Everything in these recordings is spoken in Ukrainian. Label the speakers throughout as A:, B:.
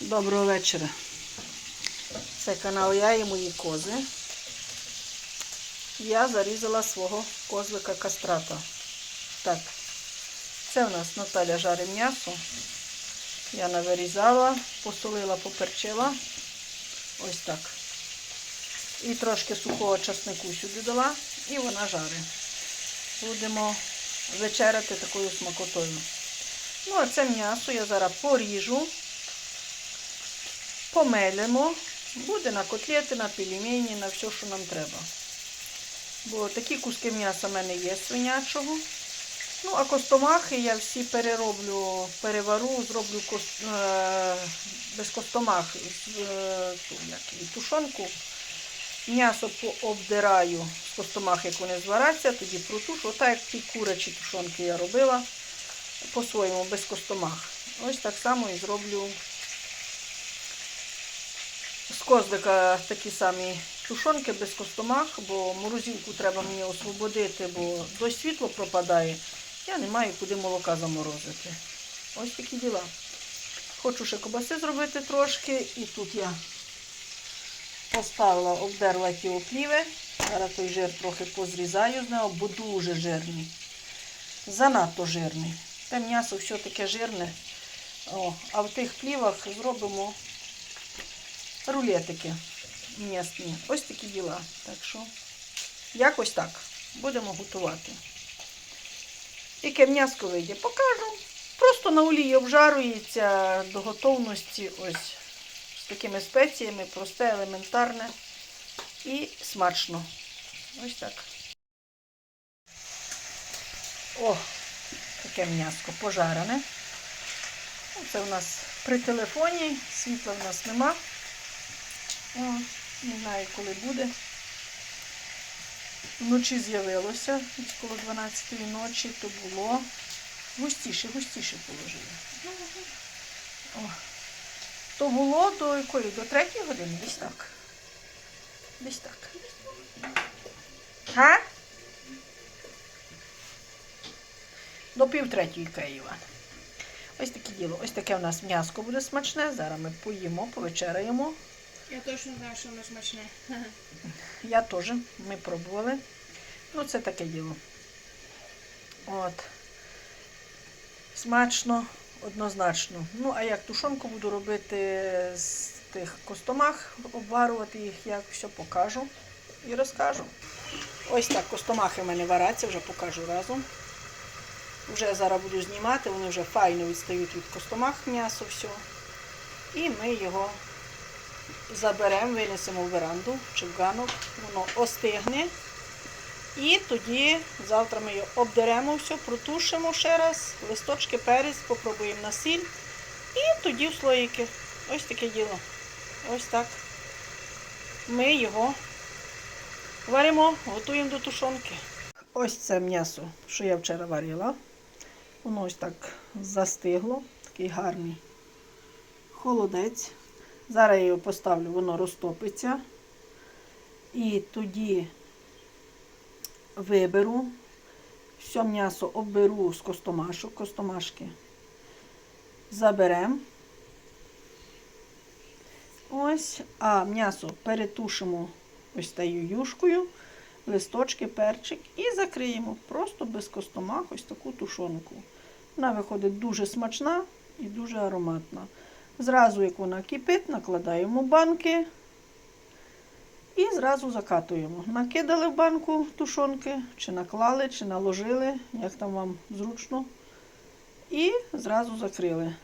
A: Доброго вечора. Це канал Я і мої кози. Я зарізала свого козлика кастрата. Так, це в нас Наталя жарить м'ясо. Я навирізала, посолила, поперчила. Ось так. І трошки сухого часнику сюди дала, і вона жарить. Будемо вечеряти такою смакотою. Ну, а це м'ясо я зараз поріжу помелимо, буде на котлети, на пельмені, на все, що нам треба. Бо такі куски м'яса в мене є свинячого. Ну, а костомахи я всі перероблю, перевару, зроблю кос, е, без костомах е, ту, як, тушонку. М'ясо пообдираю з костомах, як вони звараться, тоді протушу. Отак, як ті курячі тушонки я робила по-своєму, без костомах. Ось так само і зроблю з козлика такі самі тушонки без костомах, бо морозилку треба мені освободити, бо дощ світло пропадає. Я не маю куди молока заморозити. Ось такі діла. Хочу ще кобаси зробити трошки. І тут я поставила, обдерла ті опліви. Зараз той жир трохи позрізаю з нього, бо дуже жирний. Занадто жирний. Те м'ясо все таке жирне. О, а в тих плівах зробимо рулетики м'ясні. Ось такі діла. Так що, якось так. Будемо готувати. Яке м'яско вийде, покажу. Просто на олії обжарується до готовності ось з такими спеціями, просте, елементарне і смачно. Ось так. О, таке м'яско пожарене. Це у нас при телефоні, світла в нас нема. О, не знаю, коли буде. Вночі з'явилося, коло 12 ночі, то було густіше, густіше положили. О, то було до якої? До третьої години? Десь так. Десь так. А? До пів третьої Києва. Ось таке діло. Ось таке у нас м'яско буде смачне. Зараз ми поїмо, повечеряємо.
B: Я точно знаю, що воно смачне.
A: Я теж. Ми пробували. Ну, це таке діло. От. Смачно, однозначно. Ну, а як тушонку буду робити з тих костомах, обварувати їх, як все покажу і розкажу. Ось так костомахи в мене варяться, вже покажу разом. Вже зараз буду знімати, вони вже файно відстають від костомах м'ясо все. І ми його заберемо, винесемо в веранду чи в ганок, воно остигне. І тоді завтра ми його обдеремо все, протушимо ще раз, листочки, перець, попробуємо на сіль. І тоді в слоїки. Ось таке діло. Ось так. Ми його варимо, готуємо до тушонки. Ось це м'ясо, що я вчора варила. Воно ось так застигло, такий гарний холодець. Зараз я його поставлю, воно розтопиться. І тоді виберу, все м'ясо оберу з костомашок, костомашки заберемо. Ось, а м'ясо перетушимо ось таю юшкою, листочки, перчик і закриємо. Просто без костомах ось таку тушонку. Вона виходить дуже смачна і дуже ароматна. Зразу, як вона кипить, накладаємо банки і зразу закатуємо. Накидали в банку тушонки, чи наклали, чи наложили, як там вам зручно. І зразу закрили.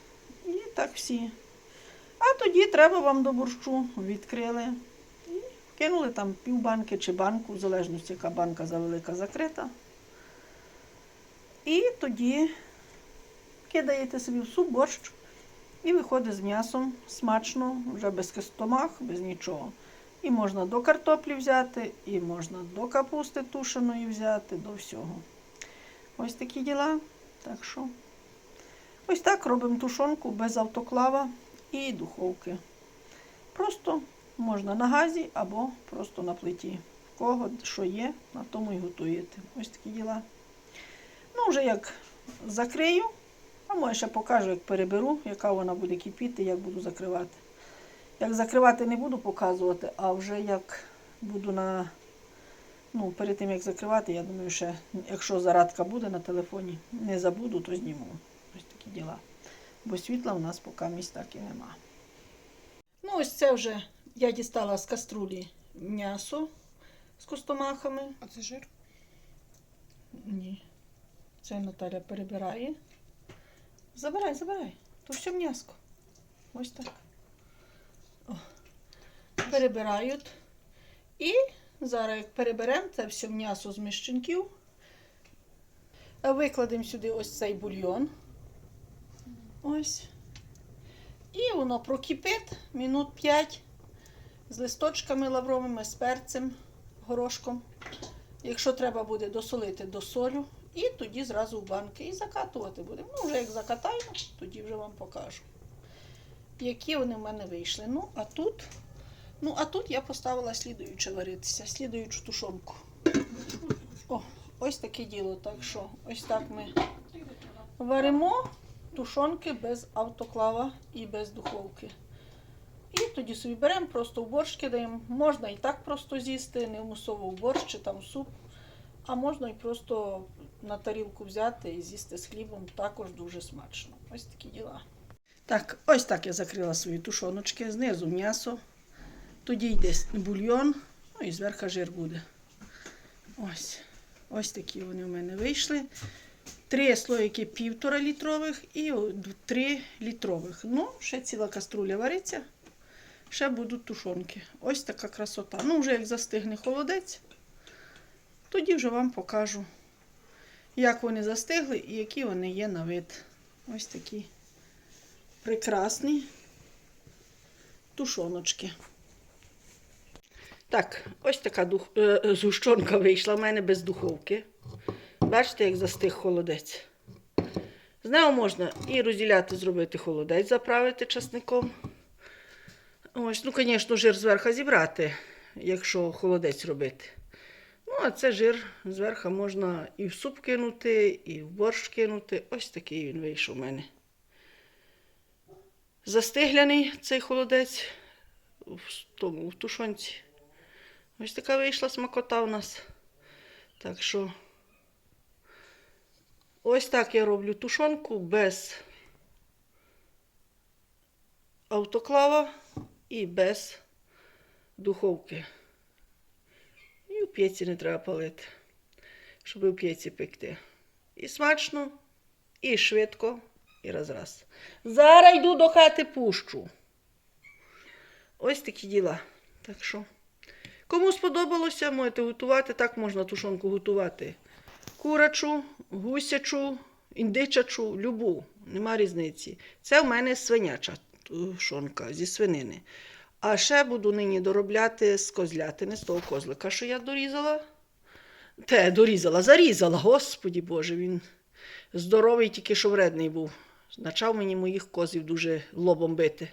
A: І так всі. А тоді треба вам до борщу відкрили. І кинули там пів банки чи банку, в залежності, яка банка завелика закрита. І тоді кидаєте собі в суп борщ. І виходить з м'ясом смачно, вже без кистомах, без нічого. І можна до картоплі взяти, і можна до капусти тушеної взяти, до всього. Ось такі діла. Так що, ось так робимо тушонку без автоклава і духовки. Просто можна на газі або просто на плиті. В кого що є, на тому і готуєте. Ось такі діла. Ну, вже як закрию, А може ще покажу, як переберу, яка вона буде кипіти, як буду закривати. Як закривати не буду показувати, а вже як буду на. Ну, перед тим як закривати, я думаю, ще, якщо зарадка буде на телефоні, не забуду, то зніму. Ось такі діла. Бо світла у нас поки місць так і нема. Ну, ось це вже я дістала з каструлі м'ясо з костомахами.
B: А це жир?
A: Ні. Це Наталя перебирає. Забирай, забирай. То все м'яско. Ось так. О. Перебирають. І зараз, як переберемо це все м'ясо з міщенків, викладемо сюди ось цей бульйон. Ось. І воно прокипить минут 5 з листочками лавровими, з перцем, горошком. Якщо треба буде досолити, досолю. І тоді зразу в банки і закатувати будемо. Ну, вже як закатаємо, тоді вже вам покажу. Які вони в мене вийшли. Ну, а тут, ну, а тут я поставила слідуюче варитися, слідуючу тушонку. О, ось таке діло. Так що, ось так ми варимо тушонки без автоклава і без духовки. І тоді собі беремо, просто в борщ кидаємо. Можна і так просто з'їсти, не в борщ чи там суп. А можна і просто на тарілку взяти і з'їсти з хлібом. Також дуже смачно. Ось такі діла. Так, ось так я закрила свої тушоночки. Знизу м'ясо. Тоді йде бульйон, ну і зверху жир буде. Ось. Ось такі вони в мене вийшли. Три слоїки півтора літрових і три літрових. Ну, ще ціла каструля вариться. Ще будуть тушонки. Ось така красота. Ну, вже як застигне холодець, тоді вже вам покажу, як вони застигли і які вони є на вид. Ось такі прекрасні тушоночки. Так, ось така дух... е, е, згущенка вийшла в мене без духовки. Бачите, як застиг холодець. З нього можна і розділяти, зробити холодець, заправити часником. Ось, ну, звісно, жир зверху зібрати, якщо холодець робити. Ну, а це жир зверху можна і в суп кинути, і в борщ кинути. Ось такий він вийшов у мене. Застигляний цей холодець в тому, в тушонці. Ось така вийшла смакота у нас. Так що, ось так я роблю тушонку без автоклава і без духовки. В п'єці не треба палити, щоб у п'єці пекти. І смачно, і швидко, і раз-раз. Зараз йду до хати пущу. Ось такі діла. Так що, кому сподобалося, можете готувати. Так можна тушонку готувати. Курачу, гусячу, індичачу, любу. Нема різниці. Це в мене свиняча тушонка зі свинини. А ще буду нині доробляти з козлятини, з того козлика, що я дорізала. Те, дорізала, зарізала, господі Боже, він здоровий, тільки що вредний був. Почав мені моїх козів дуже лобом бити.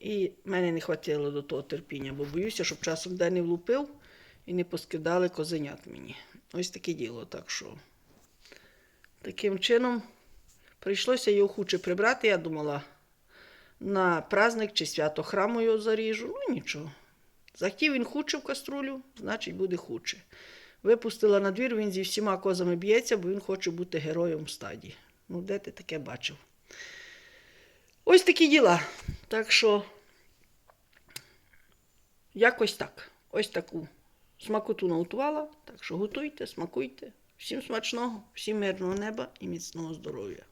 A: І мене не хватило до того терпіння, бо боюся, щоб часом де не влупив і не поскидали козенят мені. Ось таке діло. Так що таким чином прийшлося його хуче прибрати. Я думала, на праздник чи свято храму його заріжу. Ну нічого. Захотів він хуче в каструлю, значить буде хуче. Випустила на двір, він зі всіма козами б'ється, бо він хоче бути героєм в стаді. Ну, де ти таке бачив? Ось такі діла. Так що, якось так. Ось таку смакоту наготувала. Так що готуйте, смакуйте. Всім смачного, всім мирного неба і міцного здоров'я.